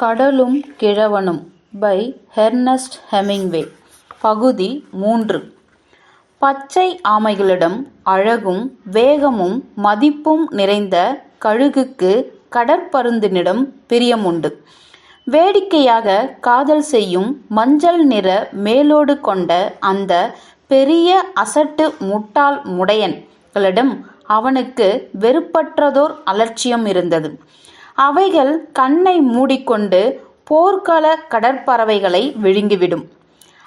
கடலும் கிழவனும் by Ernest Hemingway பகுதி மூன்று. பச்சை ஆமைகளிடம் அழகும் வேகமும் மதிப்பும் நிறைந்த கழுகுக்கு கடற்பருந்தினிடம் பிரியமுண்டு வேடிக்கையாக காதல் செய்யும் மஞ்சள் நிற மேலோடு கொண்ட அந்த பெரிய அசட்டு முட்டாள் முடையன்களிடம் அவனுக்கு வெறுப்பற்றதோர் அலட்சியம் இருந்தது. அவைகள் கண்ணை மூடிக்கொண்டு போர்க்கால கடற்பறவைகளை விழுங்கிவிடும்.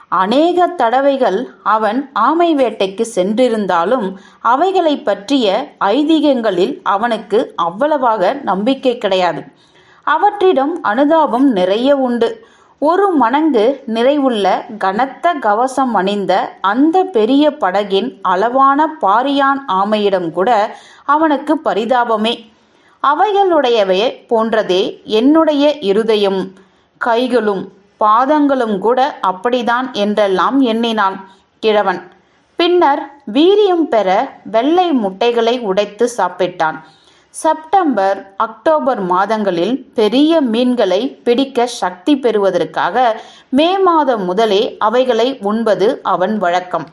அநேக தடவைகள் அவன் ஆமை வேட்டைக்கு சென்றிருந்தாலும் அவைகளை பற்றிய ஐதீகங்களில் அவனுக்கு அவ்வளவாக நம்பிக்கை கிடையாது. அவற்றிடம் அனுதாபம் நிறைய உண்டு. ஒரு மணங்கு நிறைவுள்ள கனத்த கவசம் அணிந்த அந்த பெரிய படகின் அளவான பாரியான் ஆமையிடம் கூட அவனுக்கு பரிதாபமே. அவைகளுடையவை போன்றதே என்னுடைய இருதயம். கைகளும் பாதங்களும் கூட அப்படிதான் என்றெல்லாம் எண்ணினான் கிழவன். பின்னர் வீரியம் பெற வெள்ளை முட்டைகளை உடைத்து சாப்பிட்டான். செப்டம்பர் அக்டோபர் மாதங்களில் பெரிய மீன்களை பிடிக்க சக்தி பெறுவதற்காக மே மாதம் முதலே அவைகளை உண்பது அவன் வழக்கம்.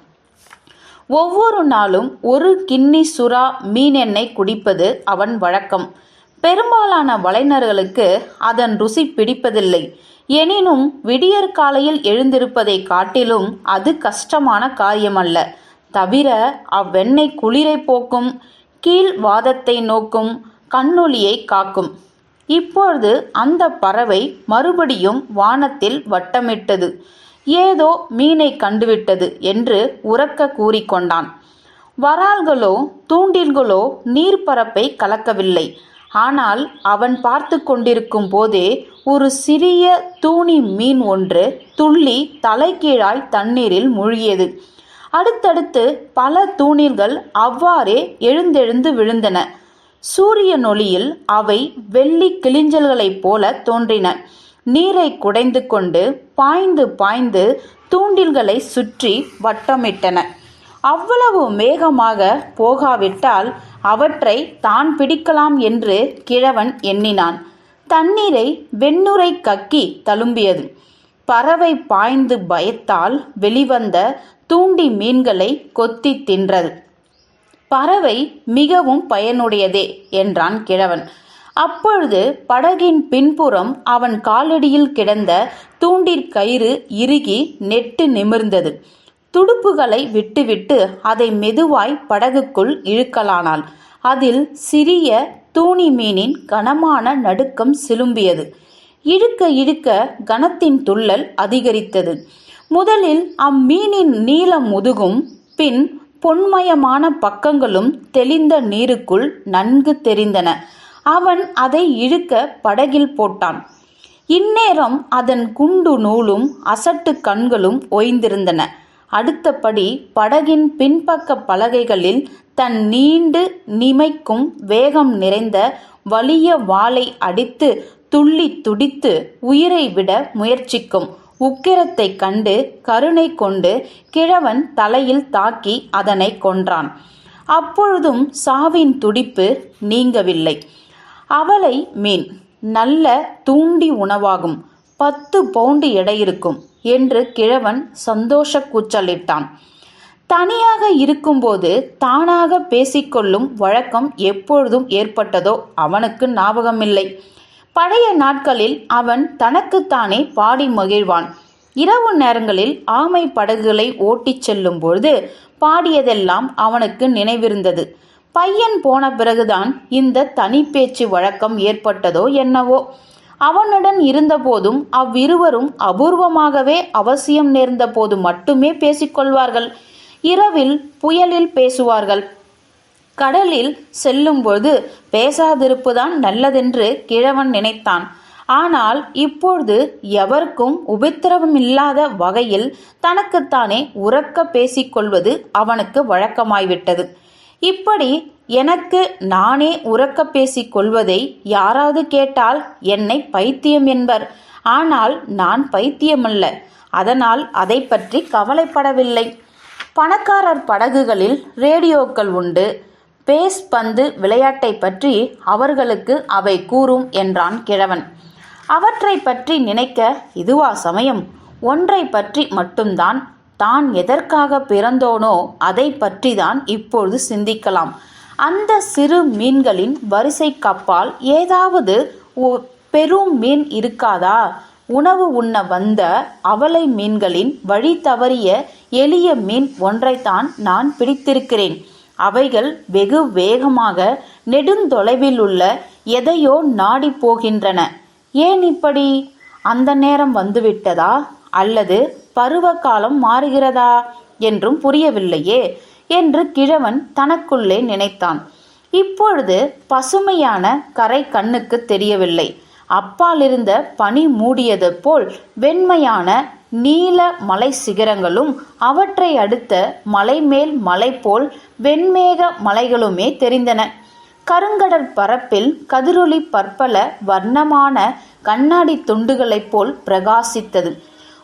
ஒவ்வொரு நாளும் ஒரு கிண்ணி சுறா மீன் எண்ணெய் குடிப்பது அவன் வழக்கம். பெரும்பாலான வலைஞர்களுக்கு அதன் ருசி பிடிப்பதில்லை. எனினும் விடியற் காலையில் எழுந்திருப்பதை காட்டிலும் அது கஷ்டமான காரியமல்ல. தவிர அவ்வெண்ணெய் குளிரை போக்கும் கீழ் வாதத்தை நோக்கும் கண்ணொளியை காக்கும். இப்பொழுது அந்த பறவை மறுபடியும் வானத்தில் வட்டமிட்டது. ஏதோ மீனை கண்டுவிட்டது என்று உறக்க கூறிக்கொண்டான். வரால்களோ தூண்டில்களோ நீர்ப்பரப்பை கலக்கவில்லை. ஆனால் அவன் பார்த்து கொண்டிருக்கும் போதே ஒரு சிறிய தூணி மீன் ஒன்று துள்ளி தலைகீழாய் தண்ணீரில் மூழ்கியது. அடுத்தடுத்து பல தூணில்கள் அவ்வாறே எழுந்தெழுந்து விழுந்தன. சூரியன் ஒளியில் அவை வெள்ளி கிளிஞ்சல்களைப் போல தோன்றின. நீரை குடைந்து கொண்டு பாய்ந்து பாய்ந்து தூண்டில்களை சுற்றி வட்டமிட்டன. அவ்வளவு மேகமாக போகாவிட்டால் அவற்றை தான் பிடிக்கலாம் என்று கிழவன் எண்ணினான். தண்ணீரை வெண்ணுரை கக்கி தழும்பியது. பறவை பாய்ந்து பயத்தால் வெளிவந்த தூண்டி மீன்களை கொத்தி தின்றது. பறவை மிகவும் பயனுடையதே என்றான் கிழவன். அப்பொழுது படகின் பின்புறம் அவன் காலடியில் கிடந்த தூண்டிற்கயிறு இறுகி நெட்டு நிமிர்ந்தது. துடுப்புகளை விட்டுவிட்டு அதை மெதுவாய் படகுக்குள் இழுக்கலானாள். அதில் சிறிய தூணி மீனின் கனமான நடுக்கம் சிலும்பியது. இழுக்க இழுக்க கனத்தின் துள்ளல் அதிகரித்தது. முதலில் அம்மீனின் நீல முதுகும் பின் பொன்மயமான பக்கங்களும் தெளிந்த நீருக்குள் நன்கு தெரிந்தன. அவன் அதை இழுக்க படகில் போட்டான். இந்நேரம் அதன் குண்டு நூலும் அசட்டு கண்களும் ஓய்ந்திருந்தன. அடுத்தபடி படகின் பின்பக்க பலகைகளில் தன் நீண்டு நிமைக்கும் வேகம் நிறைந்த வலிய வாளை அடித்து துள்ளி துடித்து உயிரை விட முயற்சிக்கும் உக்கிரத்தைக் கண்டு கருணை கொண்டு கிழவன் தலையில் தாக்கி அதனை கொன்றான். அப்பொழுதும் சாவின் துடிப்பு நீங்கவில்லை. அவளை மீன் நல்ல தூண்டி உணவாகும் பத்து பவுண்டு எடை இருக்கும் என்று கிழவன் சந்தோஷ கூச்சலிட்டான். தனியாக இருக்கும்போது தானாக பேசிக்கொள்ளும் வழக்கம் எப்பொழுதும் ஏற்பட்டதோ அவனுக்கு ஞாபகமில்லை. பழைய நாட்களில் அவன் தனக்குத்தானே பாடி மகிழ்வான். இரவு நேரங்களில் ஆமை படகுகளை ஓட்டிச் செல்லும் பொழுது பாடியதெல்லாம் அவனுக்கு நினைவிருந்தது. பையன் போன பிறகுதான் இந்த தனிப்பேச்சு வழக்கம் ஏற்பட்டதோ என்னவோ. அவனுடன் இருந்தபோதும் அவ்விருவரும் அபூர்வமாகவே அவசியம் நேர்ந்த போது மட்டுமே பேசிக்கொள்வார்கள். இரவில் புயலில் பேசுவார்கள். கடலில் செல்லும்போது பேசாதிருப்புதான் நல்லதென்று கிழவன் நினைத்தான். ஆனால் இப்பொழுது எவருக்கும் உபத்திரவம் இல்லாத வகையில் தனக்குத்தானே உறக்க பேசிக்கொள்வது அவனுக்கு வழக்கமாய்விட்டது. இப்படி எனக்கு நானே உறக்க பேசிக் கொள்வதை யாராவது கேட்டால் என்னை பைத்தியம் என்பர். ஆனால் நான் பைத்தியமல்ல. அதனால் அதை பற்றி கவலைப்படவில்லை. பணக்காரர் படகுகளில் ரேடியோக்கள் உண்டு. பேஸ் பந்து விளையாட்டை பற்றி அவர்களுக்கு அவை கூறும் என்றான் கிழவன். அவற்றை பற்றி நினைக்க இதுவா சமயம்? ஒன்றை பற்றி மட்டும்தான் தான் எதற்காக பிறந்தோனோ அதை பற்றி தான் இப்பொழுது சிந்திக்கலாம். அந்த சிறு மீன்களின் வரிசை கப்பால் ஏதாவது ஒ- பெரும் மீன் இருக்காதா? உணவு உண்ண வந்த அவலை மீன்களின் வழி தவறிய எளிய மீன் ஒன்றைத்தான் நான் பிடித்திருக்கிறேன். அவைகள் வெகு வேகமாக நெடுந்தொலைவில் உள்ள எதையோ நாடி போகின்றன. ஏன் இப்படி? அந்த நேரம் வந்துவிட்டதா? அல்லது பருவகாலம் மாறுகிறதா என்றும் புரியவில்லையே என்று கிழவன் தனக்குள்ளே நினைத்தான். இப்பொழுது பசுமையான கரை கண்ணுக்கு தெரியவில்லை. அப்பாலிருந்த பனி மூடியது போல் வெண்மையான நீல மலை சிகரங்களும் அவற்றை அடுத்த மலைமேல் மலை போல் வெண்மேக மலைகளுமே தெரிந்தன. கருங்கடற் பரப்பில் கதிரொளி பற்பல வர்ணமான கண்ணாடி துண்டுகளைப் போல் பிரகாசித்தது.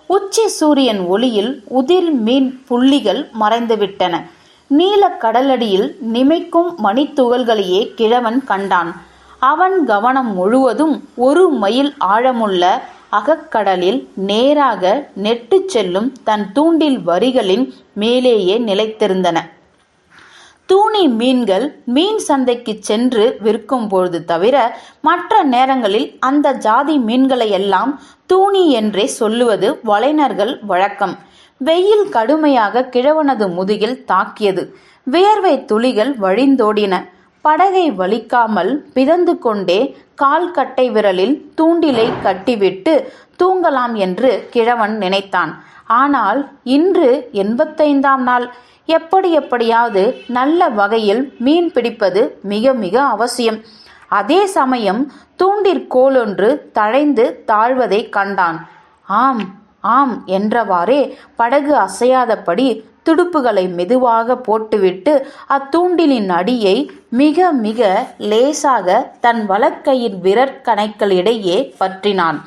உச்சி சூரியன் ஒளியில் உதிர் மீன் புள்ளிகள் மறைந்துவிட்டன. நீலக் கடலடியில் நிமைக்கும் மணித்துகள்களையே கிழவன் கண்டான். அவன் கவனம் முழுவதும் ஒரு மைல் ஆழமுள்ள அகக்கடலில் நேராக நெட்டுச் செல்லும் தன் தூண்டில் வரிகளின் மேலேயே நிலைத்திருந்தன. தூணி மீன்கள் மீன் சந்தைக்கு சென்று விற்கும் பொழுது தவிர மற்ற நேரங்களில் அந்த ஜாதி மீன்களை எல்லாம் தூணி என்றே சொல்லுவது வலைஞர்கள் வழக்கம். வெயில் கடுமையாக கிழவனது முதுகில் தாக்கியது. வியர்வை துளிகள் வழிந்தோடின. படகை வலிக்காமல் பிதந்து கொண்டே கால் கட்டை விரலில் தூண்டிலை கட்டிவிட்டு தூங்கலாம் என்று கிழவன் நினைத்தான். ஆனால் இன்று எண்பத்தைந்தாம் நாள். எப்படி எப்படியாவது நல்ல வகையில் மீன் பிடிப்பது மிக மிக அவசியம். அதே சமயம் தூண்டிற்கோலொன்று தழைந்து தாழ்வதை கண்டான். ஆம் ஆம் என்றவாறே படகு அசையாதபடி துடுப்புகளை மெதுவாக போட்டுவிட்டு அத்தூண்டிலின் அடியை மிக மிக லேசாக தன் வலக்கையின் விரற்கணைக்களிடையே பற்றினான்.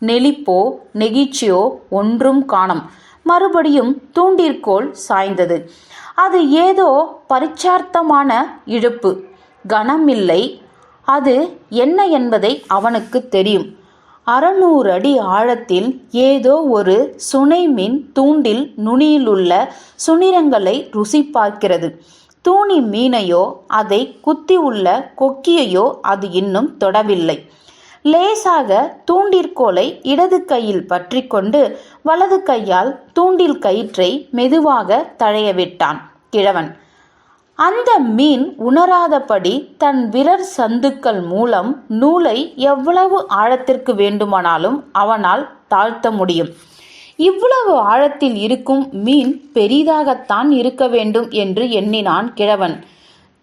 நெளிப்போ நெகிழ்ச்சியோ ஒன்றும் காணும். மறுபடியும் தூண்டிற்கோள் சாய்ந்தது. அது ஏதோ பரிச்சார்த்தமான இழுப்பு. கனமில்லை. அது என்ன என்பதை அவனுக்கு தெரியும். அறநூறு அடி ஆழத்தில் ஏதோ ஒரு சுனைமின் தூண்டில் நுனியிலுள்ள சுனிரங்களை ருசி பார்க்கிறது தூணி மீனையோ அதை குத்தியுள்ள கொக்கியையோ அது இன்னும் தொடவில்லை. லேசாக தூண்டிற்கோலை இடது கையில் பற்றிக்கொண்டு வலது கையால் தூண்டில் கயிற்றை மெதுவாக தழைய விட்டான் கிழவன். அந்த மீன் உணராதபடி தன் விரற் சந்துக்கள் மூலம் நூலை எவ்வளவு ஆழத்திற்கு வேண்டுமானாலும் அவனால் தாழ்த்த முடியும். இவ்வளவு ஆழத்தில் இருக்கும் மீன் பெரிதாகத்தான் இருக்க வேண்டும் என்று எண்ணினான் கிழவன்.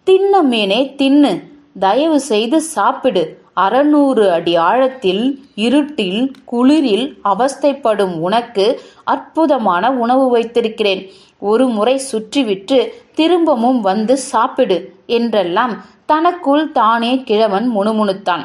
தின்ன மீனே தின்னு. தயவு செய்து சாப்பிடு. அறநூறு அடி ஆழத்தில் இருட்டில் குளிரில் அவஸ்தைப்படும் உனக்கு அற்புதமான உணவு வைத்திருக்கிறேன். ஒரு முறை சுற்றிவிட்டு திரும்பவும் வந்து சாப்பிடு என்றெல்லாம் தனக்குள் தானே கிழவன் முணுமுணுத்தான்.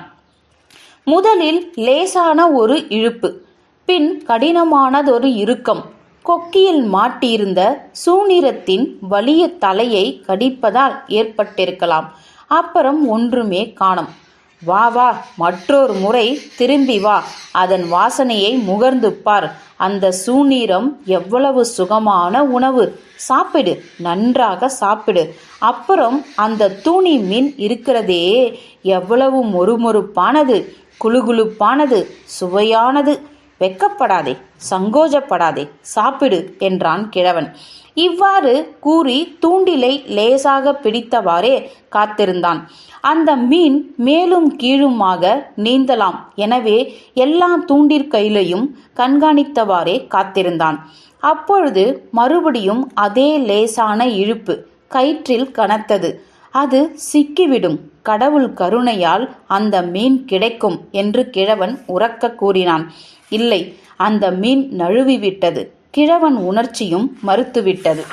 முதலில் லேசான ஒரு இழுப்பு பின் கடினமானதொரு இறுக்கம். கொக்கியில் மாட்டியிருந்த சூனிரத்தின் வலிய தலையை கடிப்பதால் ஏற்பட்டிருக்கலாம். அப்புறம் ஒன்றுமே காணும். வா வா மற்றொரு முறை திரும்பி வா. அதன் வாசனையை முகர்ந்து பார். அந்த சூநீரம் எவ்வளவு சுகமான உணவு. சாப்பிடு நன்றாக சாப்பிடு. அப்புறம் அந்த தூணி மீன் இருக்கிறதே எவ்வளவு மொறுமொறுப்பானது குளுகுளுப்பானது சுவையானது. வெக்கப்படாதே சங்கோஜப்படாதே சாப்பிடு என்றான் கிழவன். இவ்வாறு கூறி தூண்டிலை லேசாக பிடித்தவாறே காத்திருந்தான். அந்த மீன் மேலும் கீழுமாக நீந்தலாம். எனவே எல்லா தூண்டிற்கையிலையும் கண்காணித்தவாறே காத்திருந்தான். அப்பொழுது மறுபடியும் அதே லேசான இழுப்பு கயிற்றில் கனத்தது. அது சிக்கிவிடும். கடவுள் கருணையால் அந்த மீன் கிடைக்கும் என்று கிழவன் உறக்க கூறினான். இல்லை. அந்த மீன் நழுவிவிட்டது கிழவன் உணர்ச்சியும் மறுத்துவிட்டது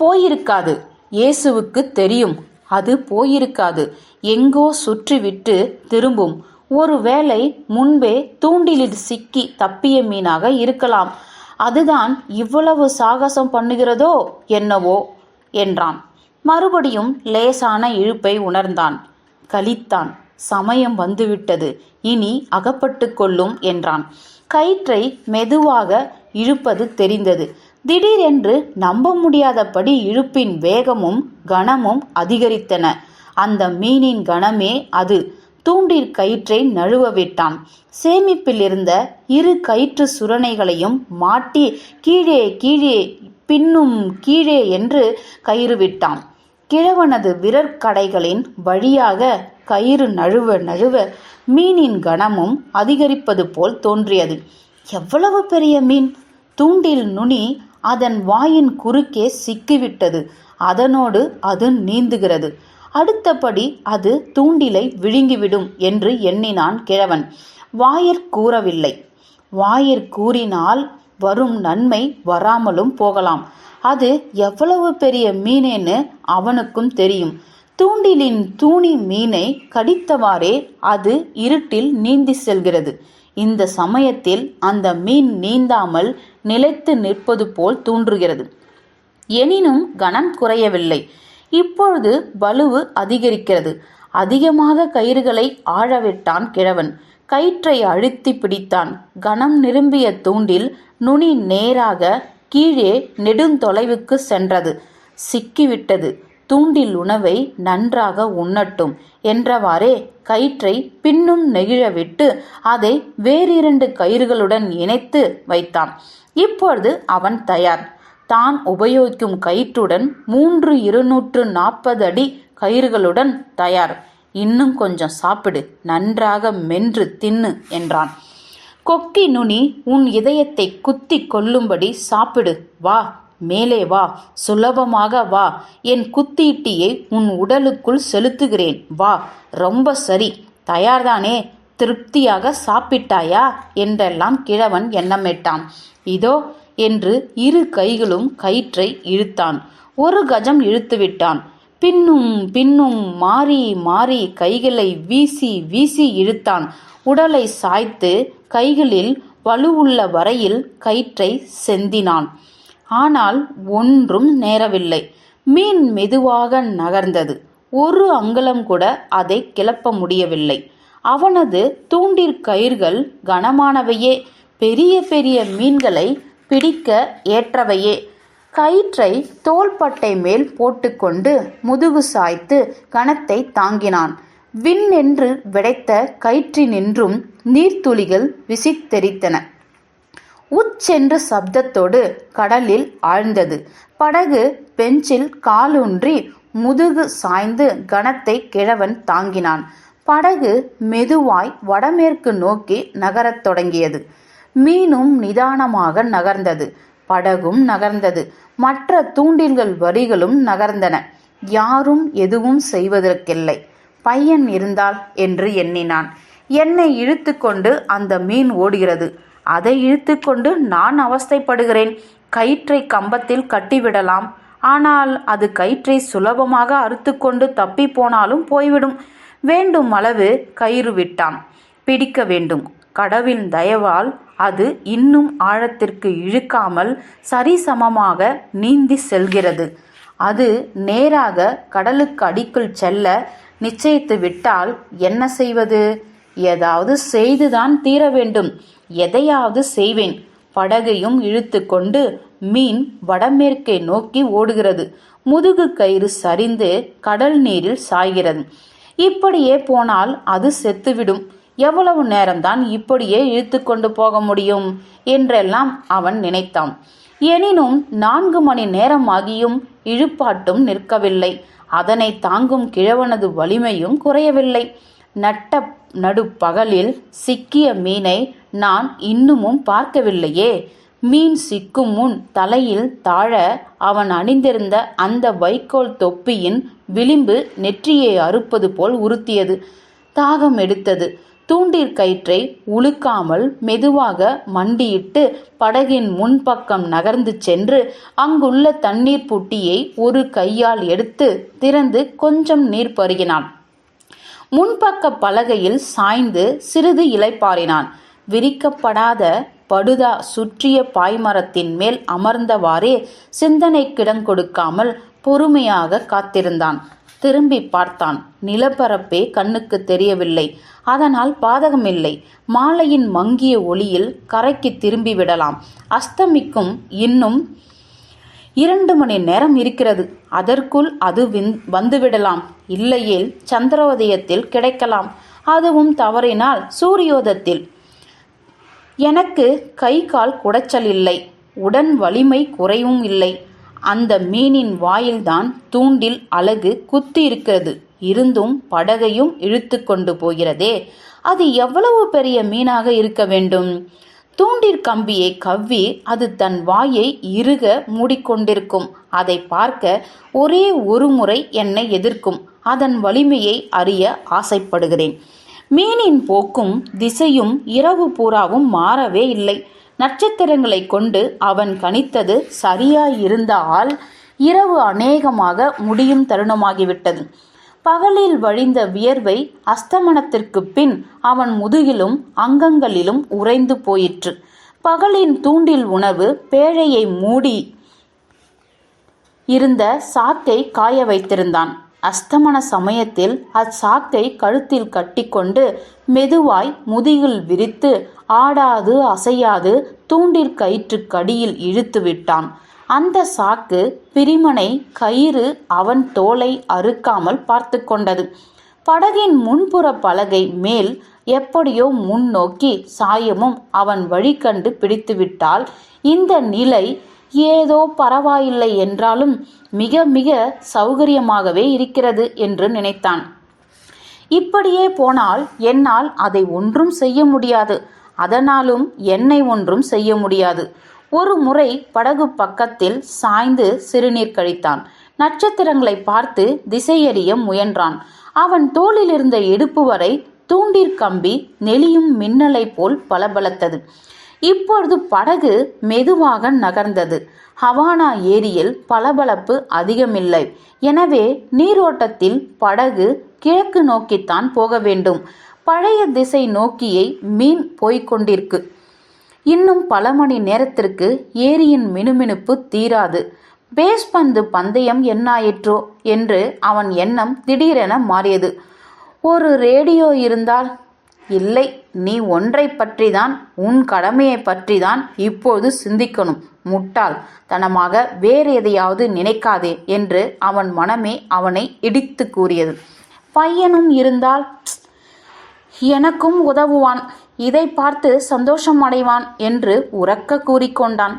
போயிருக்காது. இயேசுவுக்கு தெரியும். அது போயிருக்காது. எங்கோ சுற்றிவிட்டு திரும்பும். ஒருவேளை முன்பே தூண்டிலில் சிக்கி தப்பிய மீனாக இருக்கலாம். அதுதான் இவ்வளவு சாகசம் பண்ணுகிறதோ என்னவோ என்றான். மறுபடியும் லேசான இழுப்பை உணர்ந்தான். கலித்தான். சமயம் வந்துவிட்டது. இனி அகப்பட்டு கொள்ளும் என்றான். கயிற்றை மெதுவாக இழுப்பது தெரிந்தது. திடீரென்று நம்ப முடியாதபடி இழுப்பின் வேகமும் கனமும் அதிகரித்தன. அந்த மீனின் கனமே அது. தூண்டிற் கயிற்றை நழுவ விட்டான். சேமிப்பில் இருந்த இரு கயிற்று சுரணைகளையும் மாட்டி கீழே கீழே பின்னும் கீழே என்று கயிறு விட்டான். கிழவனது விரற்கடைகளின் வழியாக கயிறு நழுவ நழுவ மீனின் கனமும் அதிகரிப்பது போல் தோன்றியது. எவ்வளவு பெரிய மீன்? தூண்டில் நுனி அதன் வாயின் குறுக்கே சிக்கிவிட்டது. அதனோடு அது நீந்துகிறது. அடுத்தபடி அது தூண்டிலை விழுங்கிவிடும் என்று எண்ணினான் கிழவன். வாயிற் கூறவில்லை. வாயிற் கூறினால் வரும் நன்மை வராமலும் போகலாம். அது எவ்வளவு பெரிய மீனேன்னு அவனுக்கும் தெரியும். தூண்டிலின் தூணி மீனை கடித்தவாறே அது இருட்டில் நீந்தி செல்கிறது. இந்த சமயத்தில் அந்த மீன் நீந்தாமல் நிலைத்து நிற்பது போல் தோன்றுகிறது. எனினும் கனம் குறையவில்லை. இப்பொழுது வலுவு அதிகரிக்கிறது. அதிகமாக கயிறுகளை ஆழவிட்டான் கிழவன். கயிற்றை அழுத்தி பிடித்தான். கனம் நிரம்பிய தூண்டில் நுனி நேராக கீழே நெடுந்தொலைவுக்கு சென்றது. சிக்கிவிட்டது. தூண்டில் உணவை நன்றாக உண்ணட்டும் என்றவாறே கயிற்றை பின்னும் நெகிழவிட்டு அதை வேறிரண்டு கயிறுகளுடன் இணைத்து வைத்தான். இப்பொழுது அவன் தயார். தான் உபயோகிக்கும் கயிற்றுடன் மூன்று இருநூற்று நாற்பது அடி கயிறுகளுடன் தயார். இன்னும் கொஞ்சம் சாப்பிடு நன்றாக மென்று தின்னு என்றான். கொக்கி நுனி உன் இதயத்தை குத்தி கொல்லும்படி சாப்பிடு வா மேலே வா சுலபமாக வா. என் குத்தீட்டியை உன் உடலுக்குள் செலுத்துகிறேன். வா ரொம்ப சரி. தயார்தானே திருப்தியாக சாப்பிட்டாயா? என்றெல்லாம் கிழவன் எண்ணமிட்டான். இதோ என்று இரு கைகளும் கயிற்றை இழுத்தான். ஒரு கஜம் இழுத்துவிட்டான் பின்னும் பின்னும் மாறி மாறி கைகளை வீசி வீசி இழுத்தான். உடலை சாய்த்து கைகளில் வலுவுள்ள வரையில் கயிற்றை செந்தினான். ஆனால் ஒன்றும் நேரவில்லை. மீன் மெதுவாக நகர்ந்தது. ஒரு அங்குலம் கூட அதை கிளப்ப முடியவில்லை. அவனது தூண்டிற் கயிர்கள் கனமானவையே. பெரிய பெரிய மீன்களை பிடிக்க ஏற்றவையே. கயிற்றை தோள்பட்டை மேல் போட்டுக்கொண்டு முதுகு சாய்த்து கணத்தை தாங்கினான். விண்ணென்று விடைத்த கயிற்றினின்றும் நீர்த்துளிகள் விசித்தெரித்தன. உச்சென்று சப்தத்தோடு கடலில் ஆழ்ந்தது. படகு பெஞ்சில் காலூன்றி முதுகு சாய்ந்து கணத்தை கிழவன் தாங்கினான். படகு மெதுவாய் வடமேற்கு நோக்கி நகரத் தொடங்கியது. மீனும் நிதானமாக நகர்ந்தது. படகும் நகர்ந்தது. மற்ற தூண்டில்கள் வரிகளும் நகர்ந்தன. யாரும் எதுவும் செய்வதற்கில்லை. பையன் இருந்தால் என்று எண்ணினான். என்னை இழுத்துக்கொண்டு அந்த மீன் ஓடுகிறது. அதை இழுத்துக்கொண்டு நான் அவஸ்தைப்படுகிறேன். கயிற்றை கம்பத்தில் கட்டிவிடலாம். ஆனால் அது கயிற்றை சுலபமாக அறுத்துக்கொண்டு தப்பி போனாலும் போய்விடும். வேண்டும் அளவு கயிறு விட்டான் பிடிக்க வேண்டும். கடவின் தயவால் அது இன்னும் ஆழத்திற்கு இழுக்காமல் சரிசமமாக நீந்தி செல்கிறது. அது நேராக கடலுக்கு அடிக்குள் செல்ல நிச்சயித்து விட்டால் என்ன செய்வது? ஏதாவது செய்துதான் தீர வேண்டும். எதையாவது செய்வேன். படகையும் இழுத்து கொண்டு மீன் வடமேற்கை நோக்கி ஓடுகிறது. முதுகு கயிறு சரிந்து கடல் நீரில் சாய்கிறது. இப்படியே போனால் அது செத்துவிடும். எவ்வளவு நேரம்தான் இப்படியே இழுத்து கொண்டு போக முடியும்? என்றெல்லாம் அவன் நினைத்தான். எனினும் நான்கு மணி நேரமாகியும் இழுப்பாட்டும் நிற்கவில்லை. அதனை தாங்கும் கிழவனது வலிமையும் குறையவில்லை. நட்ட நடுப்பகலில் சிக்கிய மீனை நான் இன்னுமும் பார்க்கவில்லையே. மீன் சிக்கும் முன் தலையில் தாழ அவன் அணிந்திருந்த அந்த வைக்கோல் தொப்பியின் விளிம்பு நெற்றியை அறுப்பது போல் உறுத்தியது. தாகம் எடுத்தது. தூண்டிற் கயிற்றை உழுக்காமல் மெதுவாக மண்டியிட்டு படகின் முன்பக்கம் நகர்ந்து சென்று அங்குள்ள தண்ணீர் புட்டியை ஒரு கையால் எடுத்து திறந்து கொஞ்சம் நீர் பருகினான். முன்பக்க பலகையில் சாய்ந்து சிறிது இலைப்பாறினான் விரிக்கப்படாத படுதா சுற்றிய பாய்மரத்தின் மேல் அமர்ந்தவாறே சிந்தனை கிடங்கொடுக்காமல் பொறுமையாக காத்திருந்தான். திரும்பி பார்த்தான். நிலப்பரப்பே கண்ணுக்கு தெரியவில்லை. அதனால் பாதகமில்லை. மாலையின் மங்கிய ஒளியில் கரைக்கு திரும்பி விடலாம். அஸ்தமிக்கும் இன்னும் இரண்டு மணி நேரம் இருக்கிறது. அதற்குள் அது வந்துவிடலாம். இல்லையேல் சந்திரோதயத்தில் கிடைக்கலாம். அதுவும் தவறினால் சூரியோதத்தில். எனக்கு கை கால் குடைச்சல் இல்லை உடன் வலிமை குறைவும் இல்லை. அந்த மீனின் வாயில்தான் தூண்டில் அழகு குத்தி இருக்கிறது இருந்தும் படகையும் இழுத்து கொண்டு போகிறதே. அது எவ்வளவு பெரிய மீனாக இருக்க வேண்டும்? தூண்டிற் கம்பியை கவ்வி அது தன் வாயை இறுக மூடிக்கொண்டிருக்கும். அதை பார்க்க ஒரே ஒரு முறை என்னை எதிர்க்கும். அதன் வலிமையை அறிய ஆசைப்படுகிறேன். மீனின் போக்கும் திசையும் இரவு பூராவும் மாறவே இல்லை. நட்சத்திரங்களை கொண்டு அவன் கணித்தது சரியாயிருந்தால் இரவு அநேகமாக முடியும் தருணமாகிவிட்டது. பகலில் வழிந்த வியர்வை அஸ்தமனத்திற்கு பின் அவன் முதுகிலும் அங்கங்களிலும் உறைந்து போயிற்று. பகலின் தூண்டில் உணவு பேழையை மூடி இருந்த சாக்கை காய வைத்திருந்தான். அஸ்தமன சமயத்தில் அச்சாக்கை கழுத்தில் கட்டிக்கொண்டு மெதுவாய் முதுகில் விரித்து ஆடாது அசையாது தூண்டிற் கயிற்றுக்கடியில் இழுத்து விட்டான். அந்த சாக்கு பிரிமனை கயிறு அவன் தோலை அறுக்காமல் பார்த்து கொண்டது. படகின் முன்புற பலகை மேல் எப்படியோ முன்னோக்கி சாயமும் அவன் வழி கண்டு பிடித்துவிட்டால் இந்த நிலை ஏதோ பரவாயில்லை என்றாலும் மிக மிக சௌகரியமாகவே இருக்கிறது என்று நினைத்தான். இப்படியே போனால் என்னால் அதை ஒன்றும் செய்ய முடியாது. அதனாலும் என்னை ஒன்றும் செய்ய முடியாது. ஒரு முறை படகு பக்கத்தில் சாய்ந்து சிறுநீர் கழித்தான். நட்சத்திரங்களை பார்த்து திசையறிய முயன்றான். அவன் தோளில் இருந்த இடுப்பு வரை தூண்டிற் கம்பி நெளியும் மின்னலை போல் பளபளத்தது. இப்பொழுது படகு மெதுவாக நகர்ந்தது. ஹவானா ஏரியில் பளபளப்பு அதிகமில்லை. எனவே நீரோட்டத்தில் படகு கிழக்கு நோக்கித்தான் போக வேண்டும். பழைய திசை நோக்கியை மீன் போய்கொண்டிருக்கு இன்னும் பல மணி நேரத்திற்கு ஏரியின் மினுமினுப்பு தீராது. பேஸ் பந்து பந்தயம் என்னாயிற்றோ? என்று அவன் எண்ணம் திடீரென மாறியது. ஒரு ரேடியோ இருந்தால்? இல்லை நீ ஒன்றை பற்றிதான் உன் கடமையை பற்றிதான் இப்போது சிந்திக்கணும். முட்டாள் தனமாக வேறு எதையாவது நினைக்காதே என்று அவன் மனமே அவனை இடித்து கூறியது. பையனும் இருந்தால்? எனக்கும் உதவுவான். இதை பார்த்து சந்தோஷம் அடைவான் என்று உறக்க கூறிக்கொண்டான்.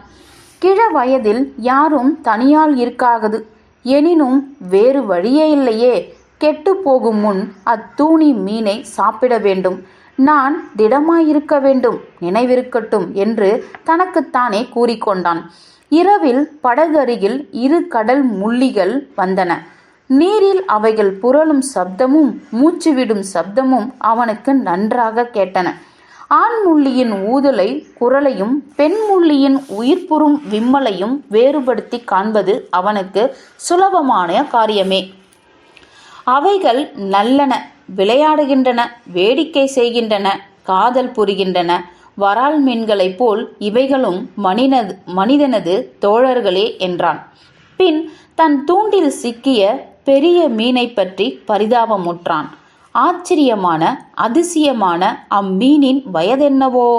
கிழ வயதில் யாரும் தனியால் இருக்காகது எனினும் வேறு வழியே இல்லையே. கெட்டு போகும் முன் அத்தூணி மீனை சாப்பிட வேண்டும். நான் திடமாயிருக்க வேண்டும் நினைவிருக்கட்டும் என்று தனக்குத்தானே கூறிக்கொண்டான். இரவில் படகருகில் இரு கடல் முள்ளிகள் வந்தன. நீரில் அவைகள் புரளும் சப்தமும் மூச்சுவிடும் சப்தமும் அவனுக்கு நன்றாக கேட்டன. ஆண்முள்ளியின் ஊதலை குரலையும் பெண்முள்ளியின் உயிர்ப்புறும் விம்மலையும் வேறுபடுத்தி காண்பது அவனுக்கு சுலபமான காரியமே. அவைகள் நல்லன விளையாடுகின்றன வேடிக்கை செய்கின்றன காதல் புரிகின்றன. வரால் மீன்களைப் போல் இவைகளும் மனிதனது மனிதனது தோழர்களே என்றான். பின் தன் தூண்டில் சிக்கிய பெரிய மீனை பற்றி பரிதாபமுற்றான். ஆச்சரியமான அதிசயமான அம்மீனின் வயதென்னவோ?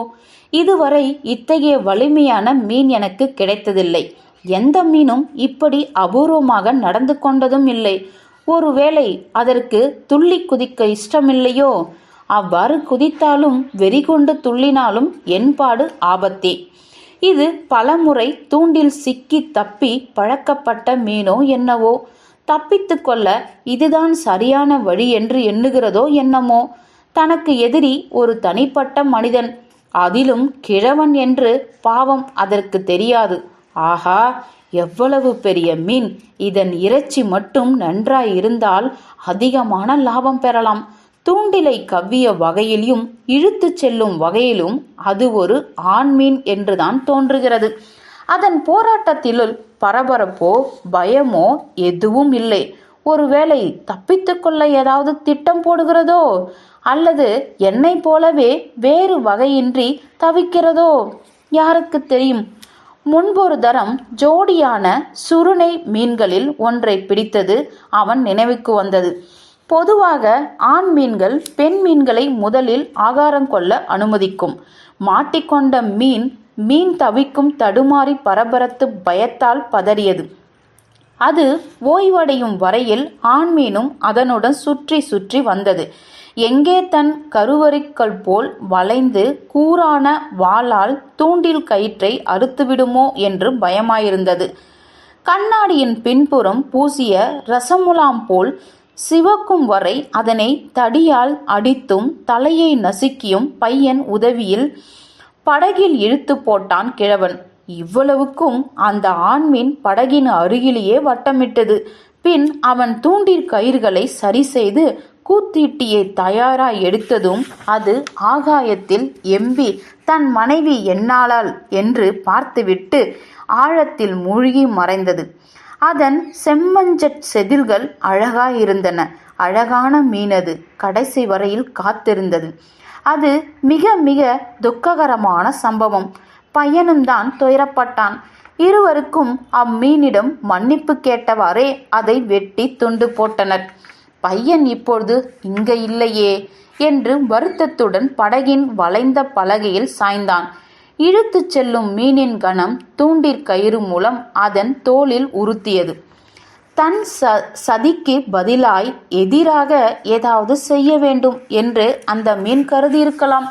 இதுவரை இத்தகைய வலிமையான மீன் எனக்கு கிடைத்ததில்லை. எந்த மீனும் இப்படி அபூர்வமாக நடந்து கொண்டதும் இல்லை. ஒருவேளை அதற்கு துள்ளி குதிக்க இஷ்டமில்லையோ? அவ்வாறு குதித்தாலும் வெறிகொண்டு துள்ளினாலும் என்பாடு ஆபத்தே. இது பலமுறை தூண்டில் சிக்கி தப்பி பழக்கப்பட்ட மீனோ என்னவோ? தப்பித்து கொள்ள இதுதான் சரியான வழி என்று எண்ணுகிறதோ என்னமோ. தனக்கு எதிரி ஒரு தனிப்பட்ட மனிதன். அதிலும் கிழவன் என்று பாவம் அதற்கு தெரியாது. ஆஹா எவ்வளவு பெரிய மீன். இதன் இறைச்சி மட்டும் நன்றாய் இருந்தால் அதிகமான லாபம் பெறலாம். தூண்டிலை கவ்விய வகையிலும் இழுத்துச் செல்லும் வகையிலும் அது ஒரு ஆண்மீன் என்றுதான் தோன்றுகிறது. அதன் போராட்டத்திலுள் பரபரப்போ பயமோ எதுவும் இல்லை. ஒருவேளை தப்பித்துக் கொள்ள ஏதாவது திட்டம் போடுகிறதோ அல்லது என்னை போலவே வேறு வகையின்றி தவிக்கிறதோ? யாருக்கு தெரியும்? முன்பொரு தரம் ஜோடியான சுருணை மீன்களில் ஒன்றை பிடித்தது அவன் நினைவுக்கு வந்தது. பொதுவாக ஆண் மீன்கள் பெண் மீன்களை முதலில் ஆகாரம் கொள்ள அனுமதிக்கும். மாட்டிக்கொண்ட மீன் மீன் தவிக்கும் தடுமாறி பரபரத்து பயத்தால் பதறியது. அது ஓய்வடையும் வரையில் ஆண்மீனும் அதனுடன் சுற்றி சுற்றி வந்தது. எங்கே தன் கருவறிக்கள் போல் வளைந்து கூரான வாளால் தூண்டில் கயிற்றை அறுத்துவிடுமோ என்று பயமாயிருந்தது. கண்ணாடியின் பின்புறம் பூசிய ரசமுலாம் போல் சிவக்கும் வரை அதனை தடியால் அடித்தும் தலையை நசுக்கியும் பையன் உதவியில் படகில் இழுத்து போட்டான் கிழவன். இவ்வளவுக்கும் அந்த ஆண்மீன் படகின் அருகிலேயே வட்டமிட்டது. பின் அவன் தூண்டிற் கயிர்களை சரி செய்து கூத்தீட்டியை தயாராய் எடுத்ததும் அது ஆகாயத்தில் எம்பி தன் மனைவி என்னாளாள் என்று பார்த்துவிட்டு ஆழத்தில் மூழ்கி மறைந்தது. அதன் செம்மஞ்சட் செதில்கள் அழகாயிருந்தன. அழகான மீனது கடைசி வரையில் காத்திருந்தது. அது மிக மிக துக்ககரமான சம்பவம். பையனும் தான் துயரப்பட்டான். இருவருக்கும் அம்மீனிடம் மன்னிப்பு கேட்டவாறே அதை வெட்டி துண்டு போட்டனர். பையன் இப்பொழுது இங்க இல்லையே என்று வருத்தத்துடன் படகின் வளைந்த பலகையில் சாய்ந்தான். இழுத்துச் செல்லும் மீனின் கணம் தூண்டிற் கயிறு மூலம் அதன் தோளில் உறுத்தியது. தன் ச சதிக்கு பதிலாய் எதிராக ஏதாவது செய்ய வேண்டும் என்று அந்த மீன் கருதியிருக்கலாம்.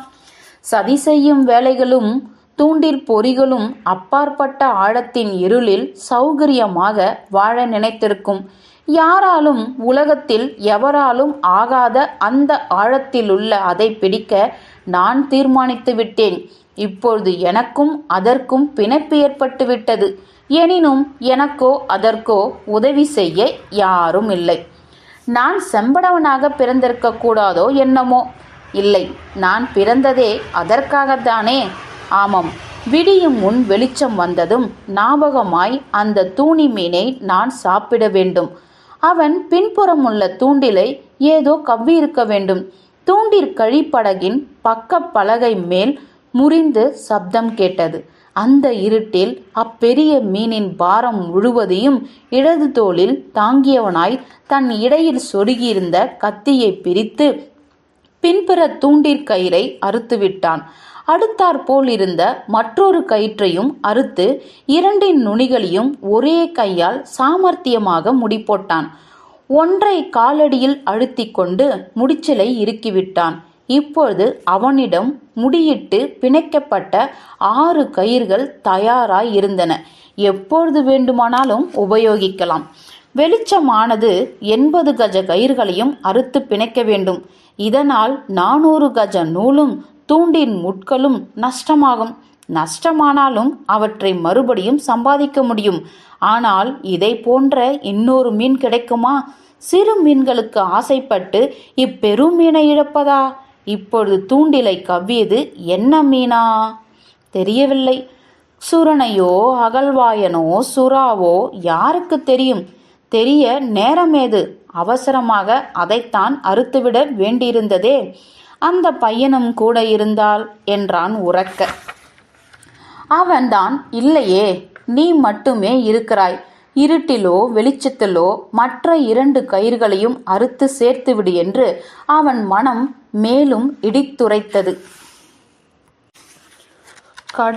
சதி செய்யும் வேலைகளும் தூண்டில் பொறிகளும் அப்பாற்பட்ட ஆழத்தின் இருளில் சௌகரியமாக வாழ நினைத்திருக்கும். யாராலும் உலகத்தில் எவராலும் ஆகாத அந்த ஆழத்திலுள்ள அதை பிடிக்க நான் தீர்மானித்து விட்டேன். இப்பொழுது எனக்கும் அதற்கும் பிணைப்பு ஏற்பட்டு விட்டது எனினும் எனக்கோ அதற்கோ உதவி செய்ய யாரும் இல்லை. நான் செம்படவனாக பிறந்திருக்க கூடாதோ என்னமோ? இல்லை நான் பிறந்ததே அதற்காகத்தானே? ஆமாம் விடியும் முன் வெளிச்சம் வந்ததும் ஞாபகமாய் அந்த தூணி மீனை நான் சாப்பிட வேண்டும். அவன் பின்புறம் உள்ள தூண்டிலை ஏதோ கவ்வியிருக்க வேண்டும். தூண்டிற் கழிப்படகின் பக்க பலகை மேல் முறிந்து சப்தம் கேட்டது. அந்த இருட்டில் அப்பெரிய மீனின் பாரம் முழுவதையும் இடது தோளில் தாங்கியவனாய் தன் இடையில் சொருகியிருந்த கத்தியை பிரித்து பின்புற தூண்டிற் கயிறை அறுத்துவிட்டான். அடுத்தாற்போல் இருந்த மற்றொரு கயிற்றையும் அறுத்து இரண்டின் நுனிகளையும் ஒரே கையால் சாமர்த்தியமாக முடிப்போட்டான் ஒன்றை காலடியில் அழுத்தி கொண்டு முடிச்சலை இறுக்கிவிட்டான். இப்பொழுது அவனிடம் முடியிட்டு பிணைக்கப்பட்ட ஆறு கயிர்கள் தயாராய் இருந்தன. எப்பொழுது வேண்டுமானாலும் உபயோகிக்கலாம். வெளிச்சமானது எண்பது கஜ கயிர்களையும் அறுத்து பிணைக்க வேண்டும். இதனால் நானூறு கஜ நூலும் தூண்டின் முட்களும் நஷ்டமாகும். நஷ்டமானாலும் அவற்றை மறுபடியும் சம்பாதிக்க முடியும். ஆனால் இதை போன்ற இன்னொரு மீன் கிடைக்குமா? சிறு மீன்களுக்கு ஆசைப்பட்டு இப்பெரும் மீனை இழப்பதா? இப்பொழுது தூண்டிலை கவ்வியது என்ன மீனா? தெரியவில்லை. சுரனையோ அகழ்வாயனோ சுறாவோ யாருக்கு தெரியும்? தெரிய நேரமேது. அவசரமாக அதைத்தான் அறுத்துவிட வேண்டியிருந்ததே. அந்த பையனும் கூட இருந்தால் என்றான் உறக்க. அவன்தான் இல்லையே நீ மட்டுமே இருக்கிறாய். இருட்டிலோ வெளிச்சத்திலோ மற்ற இரண்டு கயிர்களையும் அறுத்து சேர்த்துவிடு என்று அவன் மனம் மேலும் இடித்துரைத்தது. கடல்